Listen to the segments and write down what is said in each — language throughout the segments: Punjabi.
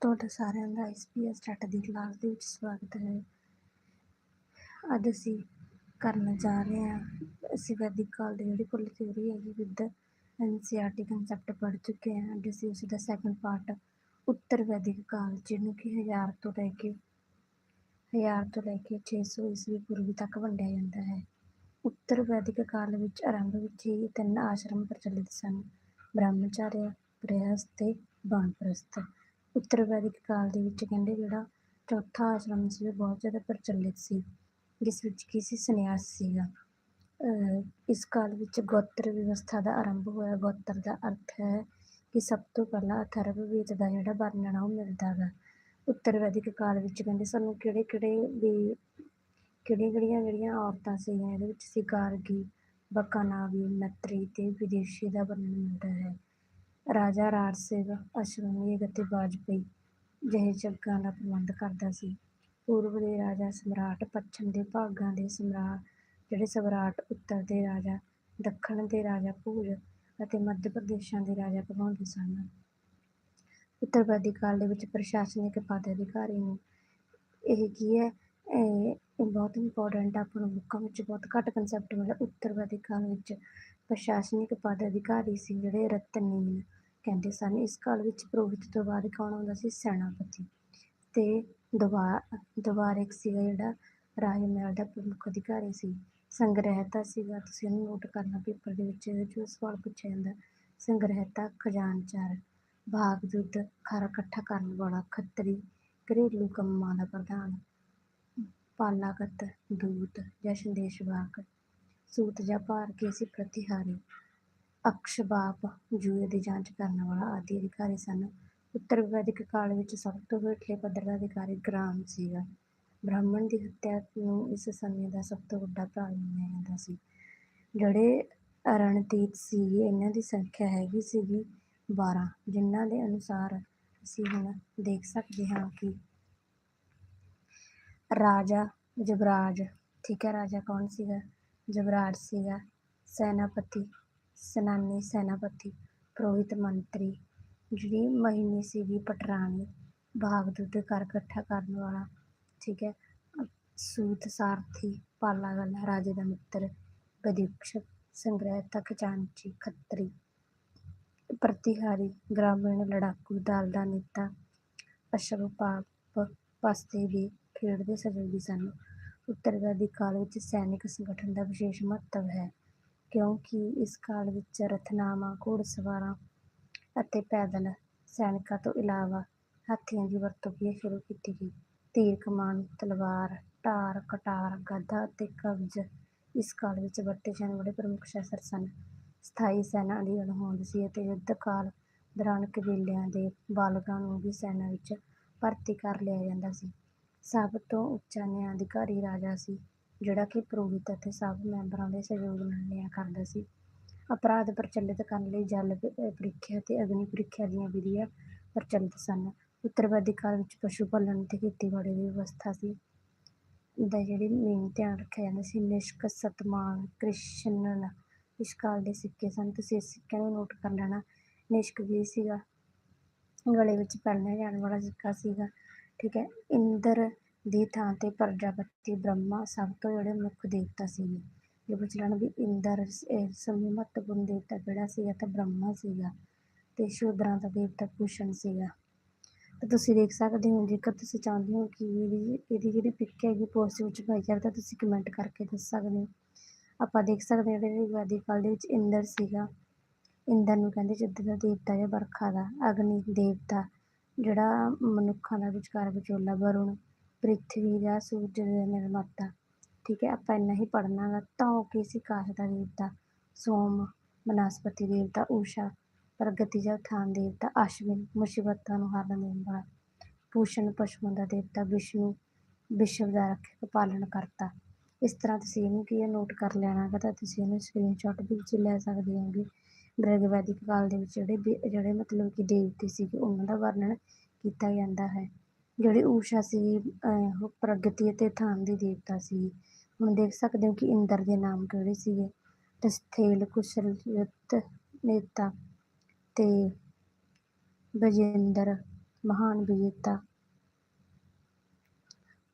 ਤੁਹਾਡਾ ਸਾਰਿਆਂ ਦਾ ਐਸਪੀਐਸ ਸਟੱਡ ਦੀ ਕਲਾਸ ਦੇ ਵਿੱਚ ਸਵਾਗਤ ਹੈ। ਅੱਜ ਅਸੀਂ ਕਰਨ ਜਾ ਰਹੇ ਹਾਂ। ਅਸੀਂ ਵੈਦਿਕ ਕਾਲ ਦੀ ਜਿਹੜੀ ਕੁੱਲ ਥਿਊਰੀ ਹੈਗੀ, ਵਿਦ ਐਨਸੀਆਰਟੀ ਕਨਸੈਪਟ ਪੜ੍ਹ ਚੁੱਕੇ ਹਾਂ। ਅੱਜ ਅਸੀਂ ਉਸ ਦਾ ਸੈਕੰਡ ਪਾਰਟ ਉੱਤਰ ਵੈਦਿਕ ਕਾਲ, ਜਿਹਨੂੰ ਕਿ ਹਜ਼ਾਰ ਤੋਂ ਲੈ ਕੇ, ਹਜ਼ਾਰ ਤੋਂ ਲੈ ਕੇ 600 ਈਸਵੀ ਪੂਰਵੀ ਤੱਕ ਵੰਡਿਆ ਜਾਂਦਾ ਹੈ। ਉੱਤਰ ਵੈਦਿਕ ਕਾਲ ਵਿੱਚ ਆਰੰਭ ਵਿੱਚ ਹੀ ਤਿੰਨ ਆਸ਼ਰਮ ਪ੍ਰਚਲਿਤ ਸਨ। ਬ੍ਰਹਮਚਾਰਿਆ ਗ੍ਰਹਿਸਥ ਤੇ ਵਾਨਪ੍ਰਸਥ ਉੱਤਰ ਵੈਦਿਕ ਕਾਲ ਦੇ ਵਿੱਚ ਕਹਿੰਦੇ ਜਿਹੜਾ ਚੌਥਾ ਆਸ਼ਰਮ ਸੀ, ਉਹ ਬਹੁਤ ਜ਼ਿਆਦਾ ਪ੍ਰਚਲਿਤ ਸੀ, ਜਿਸ ਵਿੱਚ ਕੀ ਸੀ, ਸੰਨਿਆਸ ਸੀਗਾ। ਇਸ ਕਾਲ ਵਿੱਚ ਗੋਤਰ ਵਿਵਸਥਾ ਦਾ ਆਰੰਭ ਹੋਇਆ। ਗੋਤਰ ਦਾ ਅਰਥ ਹੈ ਕਿ ਸਭ ਤੋਂ ਪਹਿਲਾਂ ਅਥਰਵ ਵੇਦ ਦਾ ਜਿਹੜਾ ਵਰਣਨ ਉਹ ਮਿਲਦਾ ਗਾ। ਉੱਤਰ ਵੈਦਿਕ ਕਾਲ ਵਿੱਚ ਕਹਿੰਦੇ ਸਾਨੂੰ ਕਿਹੜੇ ਕਿਹੜੇ ਵੀ ਕਿਹੜੀਆਂ ਕਿਹੜੀਆਂ ਜਿਹੜੀਆਂ ਔਰਤਾਂ ਸੀਗੀਆਂ, ਇਹਦੇ ਵਿੱਚ ਸੀ, ਗਾਰਗੀ, ਬਕਾਨਾਵੀ ਨਤਰੀ ਤੇ ਵਿਦੇਸ਼ੀ ਦਾ ਵਰਣਨ ਮਿਲਦਾ ਹੈ। ਰਾਜਾ ਰਾਜ ਸਿੰਘ ਅਸ਼ਵਮੇਘ ਅਤੇ ਵਾਜਪੇਈ ਜਿਹੇ ਜੱਗਾਂ ਦਾ ਪ੍ਰਬੰਧ ਕਰਦਾ ਸੀ। ਪੂਰਬ ਦੇ ਰਾਜਾ ਸਮਰਾਟ, ਪੱਛਮ ਦੇ ਭਾਗਾਂ ਦੇ ਸਮਰਾਟ, ਜਿਹੜੇ ਸਮਰਾਟ ਉੱਤਰ ਦੇ ਰਾਜਾ, ਦੱਖਣ ਦੇ ਰਾਜਾ ਭੂਜ ਅਤੇ ਮੱਧ ਪ੍ਰਦੇਸ਼ਾਂ ਦੇ ਰਾਜਾ ਕਹਾਉਂਦੇ ਸਨ। ਉੱਤਰਵਾਦੀ ਕਾਲ ਦੇ ਵਿੱਚ ਪ੍ਰਸ਼ਾਸਨਿਕ ਪਦ ਅਧਿਕਾਰੀ ਨੂੰ ਇਹ ਕੀ ਹੈ? ਇਹ ਬਹੁਤ ਇੰਪੋਰਟੈਂਟ ਆਪਾਂ ਨੂੰ ਬੁੱਕਾਂ ਵਿੱਚ ਬਹੁਤ ਘੱਟ ਕਨਸੈਪਟ ਮਿਲਦਾ ਉੱਤਰਵਾਦੀ ਕਾਲ ਵਿੱਚ ਪ੍ਰਸ਼ਾਸਨਿਕ ਪਦ ਅਧਿਕਾਰੀ ਸੀ ਜਿਹੜੇ ਰਤਨੀਨ ਕਹਿੰਦੇ ਸਨ, ਇਸ ਕਾਲ ਵਿੱਚ ਪ੍ਰੋਹਿਤ ਤੋਂ ਬਾਅਦ ਕੌਣ ਆਉਂਦਾ ਸੀ? ਸੈਨਾਪਤੀ। ਤੇ ਦਵਾ, ਦਵਾਰਿਕ ਸੀਗਾ ਜਿਹੜਾ ਰਾਜ ਮਹਿਲ ਦਾ ਪ੍ਰਮੁੱਖ ਅਧਿਕਾਰੀ ਸੀ। ਸੰਗ੍ਰਹਿਤਾ ਸੀਗਾ, ਤੁਸੀਂ ਇਹਨੂੰ ਨੋਟ ਕਰਨਾ ਪੇਪਰ ਦੇ ਵਿੱਚ ਜੋ ਸਵਾਲ ਪੁੱਛਿਆ ਜਾਂਦਾ। ਸੰਗ੍ਰਹਿਤਾ ਖਜ਼ਾਨਚਾਰ ਭਾਗਦੂਤ ਖਰ ਇਕੱਠਾ ਕਰਨ ਵਾਲਾ, ਖੱਤਰੀ, ਘਰੇਲੂ ਕੰਮਾਂ ਦਾ ਪ੍ਰਧਾਨ, ਪਾਲਾਗਤ, ਦੂਤ ਜਾਂ ਸੰਦੇਸ਼ਵਾਹਕ ਸੂਤ ਜਾਂ ਭਾਰ ਕੇਸੀ ਪ੍ਰਤੀਹਾਰੀ। ਅਕਸ਼ਬਾਪ, ਜੂਏ ਦੀ ਜਾਂਚ ਕਰਨ ਵਾਲਾ ਆਦਿ ਅਧਿਕਾਰੀ ਸਨ। ਉੱਤਰ ਵੈਦਿਕ ਕਾਲ ਵਿੱਚ ਸਭ ਤੋਂ ਹੇਠਲੇ ਪੱਧਰ ਦਾ ਅਧਿਕਾਰੀ ਗ੍ਰਾਮ ਸੀਗਾ। ਬ੍ਰਾਹਮਣ ਦੀ ਹੱਤਿਆ ਨੂੰ ਇਸ ਸਮੇਂ ਦਾ ਸਭ ਤੋਂ ਵੱਡਾ ਅਪਰਾਧ ਮੰਨਿਆ ਜਾਂਦਾ ਸੀ। ਜਿਹੜੇ ਰਣਤੀਤ ਸੀ, ਇਹਨਾਂ ਦੀ ਸੰਖਿਆ ਹੈਗੀ ਸੀਗੀ 12 ਜਿਨ੍ਹਾਂ ਦੇ ਅਨੁਸਾਰ ਅਸੀਂ ਹੁਣ ਦੇਖ ਸਕਦੇ ਹਾਂ ਕਿ ਰਾਜਾ ਜਬਰਾਜ, ਠੀਕ ਹੈ ਰਾਜਾ ਕੌਣ ਸੀਗਾ? ਜਬਰਾਜ ਸੀਗਾ ਸੈਨਾਪਤੀ ਸੈਨਾਨੀ, ਸੈਨਾਪਤੀ, ਪ੍ਰੋਹਿਤ ਮੰਤਰੀ, ਜਿਹੜੀ ਮਹੀਨੀ ਸੀਗੀ ਪਟਰਾਣੀ ਭਾਗਦੂਤ ਕਰ ਇਕੱਠਾ ਕਰਨ ਵਾਲਾ, ਠੀਕ ਹੈ। ਸੂਤ ਸਾਰਥੀ, ਪਾਲਾ ਪਾਲਾਗਲ ਰਾਜੇ ਦਾ ਮਿੱਤਰ ਵਿਦਿਕਸ਼ਕ ਸੰਗ੍ਰਹਿਤਾ ਖਜ਼ਾਨਚੀ ਖੱਤਰੀ, ਪ੍ਰਤੀਹਾਰੀ, ਗ੍ਰਾਮੀਣ, ਲੜਾਕੂ, ਦਲ ਦਾ ਨੇਤਾ, ਅਸ਼ਵ, ਪਾਪ, ਪਸਤੇ ਵੀ ਖੇਡ ਦੇ ਸਹਿਯੋਗੀ ਸਨ ਉੱਤਰ ਕਾਲ ਵਿੱਚ ਸੈਨਿਕ ਸੰਗਠਨ ਦਾ ਵਿਸ਼ੇਸ਼ ਮਹੱਤਵ ਹੈ। ਕਿਉਂਕਿ ਇਸ ਕਾਲ ਵਿੱਚ ਰਥਨਾਵਾਂ, ਘੋੜਸਵਾਰਾਂ ਅਤੇ ਪੈਦਲ ਸੈਨਿਕਾਂ ਤੋਂ ਇਲਾਵਾ ਹਾਥੀਆਂ ਦੀ ਵਰਤੋਂ ਵੀ ਸ਼ੁਰੂ ਕੀਤੀ ਗਈ। ਤੀਰ ਕਮਾਨ, ਤਲਵਾਰ, ਢਾਰ, ਕਟਾਰ ਗਦਾ ਅਤੇ ਕਬਜ਼ ਇਸ ਕਾਲ ਵਿੱਚ ਵਰਤੇ ਜਾਣ ਵਾਲੇ ਪ੍ਰਮੁੱਖ ਸ਼ਸਤਰ ਸਨ। ਸਥਾਈ ਸੈਨਾ ਦੀ ਅਣਹੋਂਦ ਸੀ ਅਤੇ ਯੁੱਧ ਕਾਲ ਦੌਰਾਨ ਕਬੀਲਿਆਂ ਦੇ ਬਾਲਗਾਂ ਨੂੰ ਵੀ ਸੈਨਾ ਵਿੱਚ ਭਰਤੀ ਕਰ ਲਿਆ ਜਾਂਦਾ ਸੀ। ਸਭ ਤੋਂ ਉੱਚਾ ਨਿਆਂ ਅਧਿਕਾਰੀ ਰਾਜਾ ਸੀ। ਜਿਹੜਾ ਕਿ ਪੁਰੋਹਿਤ ਅਤੇ ਸਭ ਮੈਂਬਰਾਂ ਦੇ ਸਹਿਯੋਗ ਨਾਲ ਨਿਆਂ ਕਰਦਾ ਸੀ। ਅਪਰਾਧ ਪ੍ਰਚਲਿਤ ਕਰਨ ਲਈ ਜਲ ਪ੍ਰੀਖਿਆ ਅਤੇ ਅਗਨੀ ਪ੍ਰੀਖਿਆ ਦੀਆਂ ਵਿਧੀਆਂ ਪ੍ਰਚਲਿਤ ਸਨ। ਉੱਤਰ ਕਾਲ ਵਿੱਚ ਪਸ਼ੂ ਪਾਲਣ ਅਤੇ ਖੇਤੀਬਾੜੀ ਦੀ ਵਿਵਸਥਾ ਸੀ। ਦਾ ਜਿਹੜੀ ਮੇਨ ਧਿਆਨ ਰੱਖਿਆ ਜਾਂਦਾ ਸੀ, ਨਿਸ਼ਕ, ਸਤਮਾਨ ਕ੍ਰਿਸ਼ਨਲ ਇਸ ਕਾਲ ਦੇ ਸਿੱਕੇ ਸਨ। ਤੁਸੀਂ ਇਸ ਸਿੱਕਿਆਂ ਨੂੰ ਨੋਟ ਕਰ ਲੈਣਾ। ਨਿਸ਼ਕ ਵੀ ਸੀਗਾ। ਗਲੇ ਵਿੱਚ ਪਹਿਨਿਆ ਜਾਣ ਵਾਲਾ ਸਿੱਕਾ ਸੀਗਾ। ਠੀਕ ਹੈ। ਇੰਦਰ ਦੀ ਥਾਂ ਤੇ ਪ੍ਰਜਾਪਤੀ ਬ੍ਰਹਮਾ ਸਭ ਤੋਂ ਜਿਹੜੇ ਮੁੱਖ ਦੇਵਤਾ ਸੀਗੇ। ਜੇ ਪੁੱਛ ਲੈਣ ਵੀ ਇੰਦਰ ਇਸ ਸਮੇਂ ਮਹੱਤਵਪੂਰਨ ਦੇਵਤਾ ਕਿਹੜਾ ਸੀਗਾ ਤਾਂ ਬ੍ਰਹਮਾ ਸੀਗਾ ਅਤੇ ਸ਼ੂਦਰਾਂ ਦਾ ਦੇਵਤਾ ਭੂਸ਼ਣ ਸੀਗਾ। ਤਾਂ ਤੁਸੀਂ ਦੇਖ ਸਕਦੇ ਹੋ, ਜੇਕਰ ਤੁਸੀਂ ਚਾਹੁੰਦੇ ਹੋ ਕਿ ਇਹਦੀ ਇਹਦੀ ਜਿਹੜੀ ਪਿਕ ਹੈਗੀ ਪੋਸਟ ਵਿੱਚ ਪਾਈ ਜਾਵੇ ਤਾਂ ਤੁਸੀਂ ਕਮੈਂਟ ਕਰਕੇ ਦੱਸ ਸਕਦੇ ਹੋ। ਆਪਾਂ ਦੇਖ ਸਕਦੇ ਹਾਂ ਜਿਹੜੇ ਵੈਦਿਕ ਕਾਲ ਦੇ ਵਿੱਚ ਇੰਦਰ ਸੀਗਾ। ਇੰਦਰ ਨੂੰ ਕਹਿੰਦੇ ਯੁੱਧ ਦਾ ਦੇਵਤਾ ਜਾਂ ਵਰਖਾ ਦਾ, ਅਗਨੀ ਦੇਵਤਾ, ਜਿਹੜਾ ਮਨੁੱਖਾਂ ਦਾ ਵਿਚਕਾਰ ਵਿਚੋਲਾ ਵਰੁਣ ਪ੍ਰਿਥਵੀ ਦਾ ਸੂਰਜ ਦੇ ਨਿਰਮਾਤਾ। ਠੀਕ ਹੈ, ਆਪਾਂ ਇੰਨਾ ਹੀ ਪੜ੍ਹਨਾ ਗਾ। ਧੌ ਕੀ ਸੀ? ਕਾਸ਼ ਦਾ ਦੇਵਤਾ। ਸੋਮ, ਬਨਸਪਤੀ ਦੇਵਤਾ, ਊਸ਼ਾ, ਪ੍ਰਗਤੀ ਜਾਂ ਉਥਾਨ ਦੇਵਤਾ, ਅਸ਼ਵਿਨ, ਮੁਸੀਬਤਾਂ ਨੂੰ ਹਰਨ ਦੇਣ ਵਾਲਾ। ਪੂਸ਼ਣ ਪਸ਼ੂਆਂ ਦਾ ਦੇਵਤਾ, ਵਿਸ਼ਨੂੰ, ਵਿਸ਼ਵ ਦਾ ਰੱਖਿਅਕ ਪਾਲਣ ਕਰਤਾ। ਇਸ ਤਰ੍ਹਾਂ ਤੁਸੀਂ ਇਹਨੂੰ ਕੀ ਹੈ? ਨੋਟ ਕਰ ਲੈਣਾ ਗਾ ਤਾਂ ਤੁਸੀਂ ਇਹਨੂੰ ਸਕਰੀਨਸ਼ਾਟ ਵੀ ਵਿੱਚ ਲੈ ਸਕਦੇ ਹੋਗੇ। ਗ੍ਰੈਗ ਵੈਦਿਕ ਕਾਲ ਦੇ ਵਿੱਚ ਜਿਹੜੇ ਜਿਹੜੇ ਮਤਲਬ ਕਿ ਦੇਵਤੇ ਸੀਗੇ, ਉਹਨਾਂ ਦਾ ਵਰਣਨ ਕੀਤਾ ਜਾਂਦਾ ਹੈ। ਜਿਹੜੀ ਊਸ਼ਾ ਸੀ ਉਹ ਪ੍ਰਗਤੀ ਅਤੇ ਥਾਨ ਦੀ ਦੇਵਤਾ ਸੀ। ਹੁਣ ਦੇਖ ਸਕਦੇ ਹੋ ਕਿ ਇੰਦਰ ਦੇ ਨਾਮ ਕਿਹੜੇ ਸੀਗੇ? ਤਸਥੇਲ ਕੁਸ਼ਲ ਨੇਤਾ ਤੇ ਬਜਿੰਦਰ, ਮਹਾਨ ਵਿਜੇਤਾ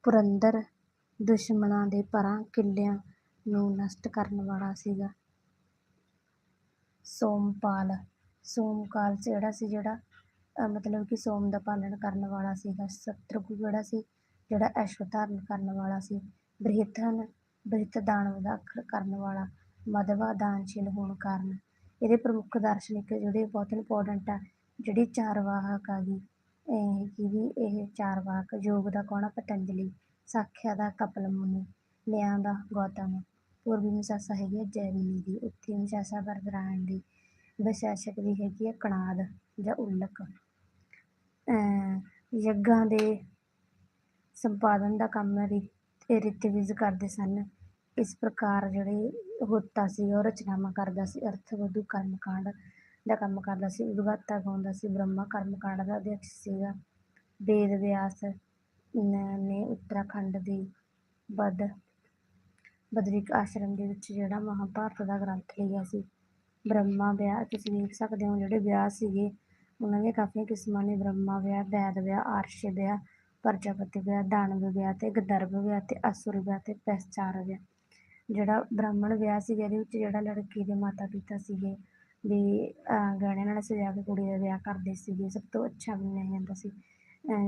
ਪੁਰੰਦਰ ਦੁਸ਼ਮਣਾਂ ਦੇ ਪਰਾਂ ਕਿੱਲਿਆਂ ਨੂੰ ਨਸ਼ਟ ਕਰਨ ਵਾਲਾ ਸੀਗਾ। ਸੋਮਪਾਲ, ਸੋਮਕਾਲ ਜਿਹੜਾ ਸੀ ਜਿਹੜਾ ਮਤਲਬ ਕਿ ਸੋਮ ਦਾ ਪਾਲਣ ਕਰਨ ਵਾਲਾ ਸੀਗਾ ਸ਼ਤਰੁਘ ਜਿਹੜਾ ਸੀ, ਜਿਹੜਾ ਐਸ਼ਵ ਧਾਰਨ ਕਰਨ ਵਾਲਾ ਸੀ, ਬ੍ਰਿਹਤਨ, ਬ੍ਰਿਹਤ ਦਾਨਵ ਦਾ ਖ- ਕਰਨ ਵਾਲਾ ਮਦਵਾ ਦਾਨਸ਼ੀਲ ਹੋਣ ਕਾਰਨ। ਇਹਦੇ ਪ੍ਰਮੁੱਖ ਦਾਰਸ਼ਨਿਕ ਜਿਹੜੇ ਬਹੁਤ ਇੰਪੋਰਟੈਂਟ ਆ, ਜਿਹੜੀ ਚਾਰਵਾਹਕ ਆ ਗਈ ਇਹ ਕੀ ਵੀ ਇਹ ਚਾਰਵਾਹਕ ਯੋਗ ਦਾ ਕੌਣ ਪਤੰਜਲੀ, ਸਾਖਿਆ ਦਾ ਕਪਲ ਮੁਨੀ, ਨਿਆਂ ਦਾ ਗੌਤਮ। ਪੂਰਬੀ ਮਿਸਾਸਾ ਹੈਗੀ ਹੈ ਜੈਮਿਨੀ ਦੀ, ਉੱਤਰੀ ਮਸ਼ਾਸਾ ਵਰਦਰਾਇਣ ਦੀ, ਵਿਸ਼ੇਸ਼ਕ ਦੀ ਹੈਗੀ ਹੈ ਕਣਾਦ ਜਾਂ ਉਲਕ। ਯੱਗਾਂ ਦੇ ਸੰਪਾਦਨ ਦਾ ਕੰਮ ਰਿ- ਰਿਤਵਿਜ ਕਰਦੇ ਸਨ। ਇਸ ਪ੍ਰਕਾਰ ਜਿਹੜੇ ਹੋਤਾ ਸੀ, ਉਹ ਰਚਨਾਵਾਂ ਕਰਦਾ ਸੀ। ਅਰਥ ਕਰਮਕਾਂਡ ਦਾ ਕੰਮ ਕਰਦਾ ਸੀ। ਉਦਗਾਤਾ ਗਾਉਂਦਾ ਸੀ। ਬ੍ਰਹਮਾ ਕਰਮਕਾਂਡ ਦਾ ਅਧਿਆਕਸ਼ ਸੀਗਾ। ਵੇਦ ਵਿਆਸ ਨੇ ਉੱਤਰਾਖੰਡ ਦੀ ਬਦ, ਬਦਰਿਕ ਆਸ਼ਰਮ ਦੇ ਵਿੱਚ ਜਿਹੜਾ ਮਹਾਭਾਰਤ ਦਾ ਗ੍ਰੰਥ ਲਿਖਿਆ ਸੀ। ਬ੍ਰਹਮਾ ਵਿਆਹ, ਤੁਸੀਂ ਦੇਖ ਸਕਦੇ ਹੋ ਜਿਹੜੇ ਵਿਆਹ ਸੀਗੇ ਉਹਨਾਂ ਦੀਆਂ ਕਾਫੀਆਂ ਕਿਸਮਾਂ ਨੇ, ਬ੍ਰਹਮਾ ਵਿਆਹ, ਵੈਦ ਵਿਆਹ, ਆਰਸ਼ ਵਿਆਹ, ਪ੍ਰਜਾਪਤੀ ਵਿਆਹ, ਦਾਨਵ ਵਿਆਹ ਤੇ ਗੰਧਰਵ ਵਿਆਹ ਤੇ ਅਸੁਰ ਵਿਆਹ ਤੇ ਪੈਸਚਾਰ ਵਿਆਹ। ਜਿਹੜਾ ਬ੍ਰਾਹਮਣ ਵਿਆਹ ਸੀਗਾ, ਇਹਦੇ ਵਿੱਚ ਜਿਹੜਾ ਲੜਕੀ ਦੇ ਮਾਤਾ ਪਿਤਾ ਸੀਗੇ, ਵੀ, ਅਹ, ਗਹਿਣੇ ਨਾਲ ਸਜਾ ਕੇ ਕੁੜੀ ਦਾ ਵਿਆਹ ਕਰਦੇ ਸੀਗੇ, ਸਭ ਤੋਂ ਅੱਛਾ ਮੰਨਿਆ ਜਾਂਦਾ ਸੀ।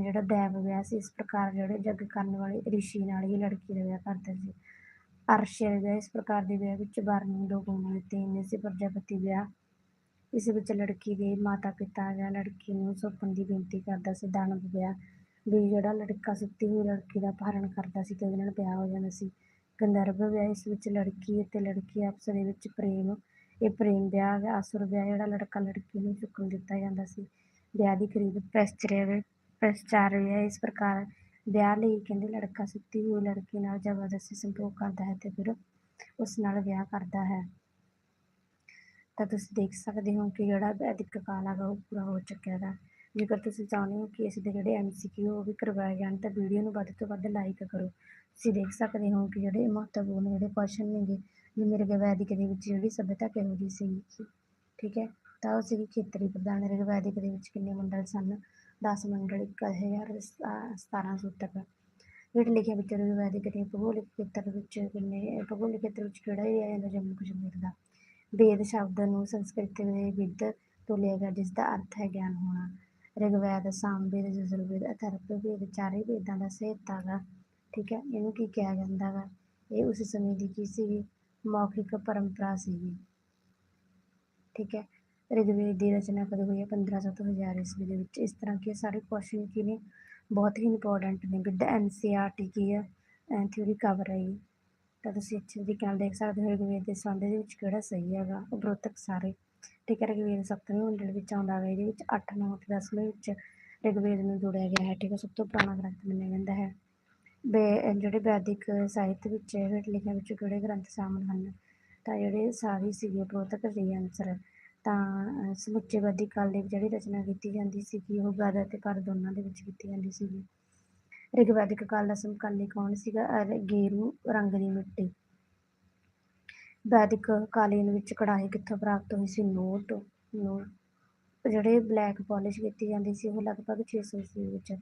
ਜਿਹੜਾ ਦੈਵ ਵਿਆਹ ਸੀ, ਇਸ ਪ੍ਰਕਾਰ ਜਿਹੜੇ ਜੱਗ ਕਰਨ ਵਾਲੇ ਰਿਸ਼ੀ ਨਾਲ ਹੀ ਲੜਕੀ ਦਾ ਵਿਆਹ ਕਰਦੇ ਸੀ। ਅਰਸ਼ੇ ਵਿਆਹ, ਇਸ ਪ੍ਰਕਾਰ ਦੇ ਵਿਆਹ ਵਿੱਚ ਵਰਨ ਦੋ ਗੁਣ ਦਿੱਤੇ ਜਾਂਦੇ ਸੀ, ਪ੍ਰਜਾਪਤੀ ਵਿਆਹ ਇਸ ਵਿੱਚ ਲੜਕੀ ਦੇ ਮਾਤਾ ਪਿਤਾ ਜਾਂ ਲੜਕੀ ਨੂੰ ਸੌਂਪਣ ਦੀ ਬੇਨਤੀ ਕਰਦਾ ਸੀ ਦਾਨਵ ਵਿਆਹ ਵੀ ਜਿਹੜਾ ਲੜਕਾ ਸੁੱਤੀ ਹੋਈ ਲੜਕੀ ਦਾ ਅਪਹਰਣ ਕਰਦਾ ਸੀ ਤੇ ਉਹਦੇ ਨਾਲ ਵਿਆਹ ਹੋ ਜਾਂਦਾ ਸੀ। ਗੰਧਰਵ ਵਿਆਹ ਇਸ ਵਿੱਚ ਲੜਕੀ ਅਤੇ ਲੜਕੀ ਆਪਸ ਦੇ ਵਿੱਚ ਪ੍ਰੇਮ, ਇਹ ਪ੍ਰੇਮ ਵਿਆਹ ਹੈ ਅਸੁਰ ਵਿਆਹ ਜਿਹੜਾ ਲੜਕਾ ਲੜਕੀ ਨੂੰ ਚੁੱਕਣ ਦਿੱਤਾ ਜਾਂਦਾ ਸੀ। ਵਿਆਹ ਦੀ ਖਰੀਦ ਪੈਸਚਰੇ ਵਿਆਹ ਪੈਸਚਾਰ ਵਿਆਹ ਇਸ ਪ੍ਰਕਾਰ ਵਿਆਹ ਲਈ ਕਹਿੰਦੇ ਲੜਕਾ ਸੁੱਤੀ ਹੋਈ ਲੜਕੀ ਨਾਲ ਜ਼ਬਰਦਸਤੀ ਸੰਭੋਗ ਕਰਦਾ ਹੈ ਤੇ ਫਿਰ ਉਸ ਨਾਲ ਵਿਆਹ ਕਰਦਾ ਹੈ। ਤਾਂ ਤੁਸੀਂ ਦੇਖ ਸਕਦੇ ਹੋ ਕਿ ਜਿਹੜਾ ਵੈਦਿਕ ਕਾਲ ਹੈਗਾ ਉਹ ਪੂਰਾ ਹੋ ਚੁੱਕਿਆ ਹੈ ਜੇਕਰ ਤੁਸੀਂ ਚਾਹੁੰਦੇ ਹੋ ਕਿ ਇਸ ਦੇ ਜਿਹੜੇ ਐਮਸੀਕਿਊ ਉਹ ਵੀ ਕਰਵਾਏ ਜਾਣ ਤਾਂ ਵੀਡੀਓ ਨੂੰ ਵੱਧ ਤੋਂ ਵੱਧ ਲਾਈਕ ਕਰੋ। ਤੁਸੀਂ ਦੇਖ ਸਕਦੇ ਹੋ ਕਿ ਜਿਹੜੇ ਮਹੱਤਵਪੂਰਨ ਜਿਹੜੇ ਕੁਐਸਚਨ ਨੇਗੇ ਵੀ ਮੇਰੇ ਵੈਦਿਕ ਦੇ ਵਿੱਚ ਜਿਹੜੀ ਸਭਿਅਤਾ ਕਿਹੋ ਜਿਹੀ ਸੀ ਠੀਕ ਹੈ? ਤਾਂ ਉਹ ਸੀਗੀ ਖੇਤਰੀ ਪ੍ਰਧਾਨ ਰਿਗਵੈਦਿਕ ਦੇ ਵਿੱਚ ਕਿੰਨੇ ਮੰਡਲ ਸਨ? 10 ਮੰਡਲ, ਇੱਕ ਹਜ਼ਾਰ ਸਤਾਰਾਂ ਸੂਤਕ ਹੇਠ ਲਿਖਿਆ ਵਿੱਚ ਰਿਗਵੈਦਿਕ ਦੇ ਭੂਗੋਲਿਕ ਖੇਤਰ ਵਿੱਚ ਕਿੰਨੇ ਭੂਗੋਲਿਕ ਖੇਤਰ ਵਿੱਚ ਕਿਹੜਾ ਏਰੀਆ ਜਾਂਦਾ ਜੰਮੂ ਕਸ਼ਮੀਰ ਦਾ? ਵੇਦ ਸ਼ਬਦ ਨੂੰ ਸੰਸਕ੍ਰਿਤ ਦੇ ਵਿਦ ਤੋਂ ਲਿਆ ਗਿਆ, ਜਿਸ ਦਾ ਅਰਥ ਹੈ ਗਿਆਨ ਹੋਣਾ। ਰਿਗਵੈਦ, ਸਾਮਵੇਦ ਯਜੁਰਵੇਦ ਅਥਰਵਵੇਦ ਚਾਰੇ ਵੇਦਾਂ ਦਾ ਸਹਿਤਾ ਗਾ ਠੀਕ ਹੈ? ਇਹਨੂੰ ਕੀ ਕਿਹਾ ਜਾਂਦਾ ਗਾ? ਇਹ ਉਸ ਸਮੇਂ ਦੀ ਕੀ ਸੀਗੀ? ਮੌਖਿਕ ਪਰੰਪਰਾ ਸੀਗੀ। ਠੀਕ ਹੈ? ਰਿਗਵੇਦ ਦੀ ਰਚਨਾ ਕਦੋਂ ਹੋਈ ਹੈ? 1500 ਤੋਂ 1000 ਈਸਵੀ ਦੇ ਵਿੱਚ। ਇਸ ਤਰ੍ਹਾਂ ਕੇ ਸਾਰੇ ਕੁਐਸਚਨ ਕੀ ਨੇ? ਬਹੁਤ ਹੀ ਇੰਪੋਰਟੈਂਟ ਨੇ। ਵਿਦ ਐਨਸੀਆਰਟੀ ਕੀ ਹੈ? ਥਿਊਰੀ ਕਵਰ ਹੈ ਤਾਂ ਤੁਸੀਂ ਅੱਛੇ ਤਰੀਕੇ ਨਾਲ ਦੇਖ ਸਕਦੇ ਹੋ ਰਿਗਵੇਦ ਦੇ ਸੰਬੰਧ ਦੇ ਵਿੱਚ ਕਿਹੜਾ ਸਹੀ ਹੈਗਾ, ਉਪਰੋਕਤ ਸਾਰੇ। ਠੀਕ ਹੈ ਰਿਗਵੇਦ ਸਪਤਵੇਂ ਮੰਡਲ ਵਿੱਚ ਆਉਂਦਾ ਹੈ ਇਹਦੇ ਵਿੱਚ 8 9 ਅਤੇ 10ਵੇਂ ਵਿੱਚ ਰਿਗਵੇਦ ਨੂੰ ਜੋੜਿਆ ਗਿਆ ਹੈ। ਠੀਕ ਹੈ, ਸਭ ਤੋਂ ਪੁਰਾਣਾ ਗ੍ਰੰਥ ਮੰਨਿਆ ਜਾਂਦਾ ਹੈ। ਵੇ ਜਿਹੜੇ ਵੈਦਿਕ ਸਾਹਿਤ ਵਿੱਚ ਹੇਠ ਲਿਖਿਆਂ ਵਿੱਚ ਕਿਹੜੇ ਗ੍ਰੰਥ ਸ਼ਾਮਲ ਹਨ? ਤਾਂ ਜਿਹੜੇ ਸਾਰੇ ਸੀਗੇ, ਉਪਰੋਕਤ ਦੇ ਆਨਸਰ ਤਾਂ ਸਮੁੱਚੇ ਵੈਦਿਕ ਕਾਲ ਦੇ ਵਿੱਚ ਜਿਹੜੀ ਰਚਨਾ ਕੀਤੀ ਜਾਂਦੀ ਸੀਗੀ, ਉਹ ਗਦ ਅਤੇ ਪਰ ਦੋਨਾਂ ਦੇ ਵਿੱਚ ਕੀਤੀ ਜਾਂਦੀ ਸੀਗੀ। ਰਿਗਵੈਦਿਕ ਕਾਲ ਦਾ ਸਮਕਾਲੀ ਕੌਣ ਸੀਗਾ? ਗੇਰੂ, ਰੰਗ ਦੀ ਮਿੱਟੀ। ਵੈਦਿਕ ਕਾਲੀਨ ਵਿੱਚ ਕੜਾਹੀ ਕਿੱਥੋਂ ਪ੍ਰਾਪਤ ਹੋਈ ਸੀ? Note note. ਜਿਹੜੇ ਬਲੈਕ ਪਾਲਿਸ਼ ਕੀਤੀ ਜਾਂਦੀ ਸੀ, ਉਹ ਲਗਭਗ 600 ਈਸਵੀ ਵਿੱਚ।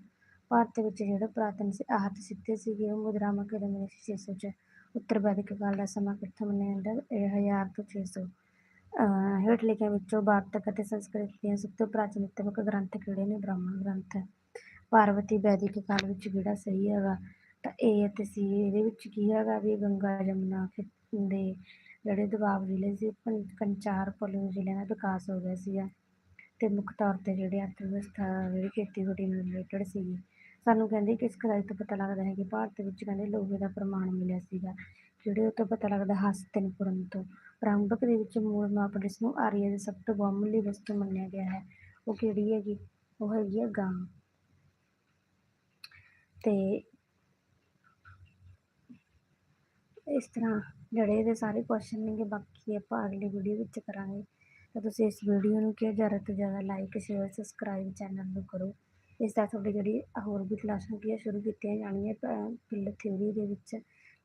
ਭਾਰਤ ਵਿੱਚ ਜਿਹੜੇ ਪੁਰਾਤਨ ਆਹਤ ਸਿੱਧੇ ਸੀਗੇ, ਉਹ ਮੁਦਰਾਵਾਂ ਕਿਹੜੇ ਮਿਲੇ ਸੀ? 600 ਚ। ਉੱਤਰ ਵੈਦਿਕ ਕਾਲ ਦਾ ਸਮਾਂ ਕਿੱਥੋਂ ਮੰਨਿਆ ਜਾਂਦਾ? ਇਹ 1000 ਤੋਂ 600 ਅਹ ਹੇਠ ਲਿਖਿਆਂ ਵਿੱਚੋਂ ਵਾਰਤਕ ਅਤੇ ਸੰਸਕ੍ਰਿਤ ਦੀਆਂ ਸਭ ਤੋਂ ਪ੍ਰਾਚੀਨਤਮ ਗ੍ਰੰਥ ਕਿਹੜੇ ਨੇ? ਬ੍ਰਾਹਮਣ ਗ੍ਰੰਥ। ਪਾਰਵਤੀ ਵੈਦਿਕ ਕਾਲ ਵਿੱਚ ਕਿਹੜਾ ਸਹੀ ਹੈਗਾ, ਤਾਂ ਏ ਅਤੇ ਸੀ, ਇਹਦੇ ਵਿੱਚ ਕੀ ਹੈਗਾ ਵੀ ਗੰਗਾ ਜਮਨਾ ਖੇ- ਦੇ ਜਿਹੜੇ ਦੁਆਬ ਜ਼ਿਲ੍ਹੇ ਸੀ, ਪੰ- ਕੰਚਾਰ ਪਲੂ ਜ਼ਿਲ੍ਹਿਆਂ ਦਾ ਵਿਕਾਸ ਹੋ ਗਿਆ ਸੀਗਾ। ਅਤੇ ਮੁੱਖ ਤੌਰ ਤੇ ਜਿਹੜੇ ਅਰਥ ਵਿਵਸਥਾ ਜਿਹੜੀ ਖੇਤੀਬਾੜੀ ਨਾਲ ਰਿਲੇਟਡ ਸੀਗੀ। ਸਾਨੂੰ ਕਹਿੰਦੇ ਕਿਸ ਇਸ ਤੋਂ ਪਤਾ ਲੱਗਦਾ ਹੈ ਕਿ ਭਾਰਤ ਵਿੱਚ ਕਹਿੰਦੇ ਲੋਹੇ ਦਾ ਪ੍ਰਮਾਣ ਮਿਲਿਆ ਸੀਗਾ, ਜਿਹੜੇ ਉਹ ਤੋਂ ਪਤਾ ਲੱਗਦਾ ਹਸਤਿਨਪੁਰਮ ਤੋਂ। ਪ੍ਰਾਰੰਭਕ ਦੇ ਵਿੱਚ ਮੂਲ ਮਾਪ ਜਿਸ ਨੂੰ ਆਰੀਆ ਦੀ ਸਭ ਤੋਂ ਬਹੁਮੁੱਲੀ ਵਸਤੂ ਮੰਨਿਆ ਗਿਆ ਹੈ, ਉਹ ਕਿਹੜੀ ਹੈਗੀ? ਉਹ ਹੈਗੀ ਹੈ ਗਾਂ। ਅਤੇ ਇਸ ਤਰ੍ਹਾਂ ਜਿਹੜੇ ਇਹਦੇ ਸਾਰੇ ਕੁਐਸਚਨ ਨੇਗੇ, ਬਾਕੀ ਆਪਾਂ ਅਗਲੀ ਵੀਡੀਓ ਵਿੱਚ ਕਰਾਂਗੇ। ਤਾਂ ਤੁਸੀਂ ਇਸ ਵੀਡੀਓ ਨੂੰ ਕੀ ਜ਼ਿਆਦਾ ਤੋਂ ਜ਼ਿਆਦਾ ਲਾਈਕ ਸ਼ੇਅਰ ਸਬਸਕ੍ਰਾਈਬ ਚੈਨਲ ਨੂੰ ਕਰੋ? ਇਸ ਤਰ੍ਹਾਂ ਤੁਹਾਡੀ ਜਿਹੜੀ ਹੋਰ ਵੀ ਕਲਾਸਾਂ ਕੀ ਸ਼ੁਰੂ ਕੀਤੀਆਂ ਜਾਣੀਆਂ ਫਿਲ ਥਿਊਰੀ ਦੇ ਵਿੱਚ।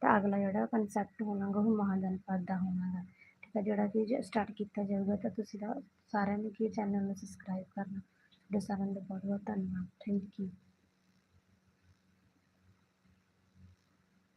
ਤਾਂ ਅਗਲਾ ਜਿਹੜਾ ਕਨਸੈਪਟ ਹੋਣਾਗਾ, ਉਹ ਮਹਾਜਨਪਦ ਦਾ ਹੋਣਾਗਾ। ਠੀਕ ਹੈ ਜਿਹੜਾ ਕਿ ਸਟਾਰਟ ਕੀਤਾ ਜਾਊਗਾ, ਤਾਂ ਤੁਸੀਂ ਦਾ ਸਾਰਿਆਂ ਨੇ ਕੀ ਚੈਨਲ ਨੂੰ ਸਬਸਕ੍ਰਾਈਬ ਕਰਨਾ? ਤੁਹਾਡੇ ਸਾਰਿਆਂ ਦਾ ਬਹੁਤ ਬਹੁਤ ਧੰਨਵਾਦ। Thank you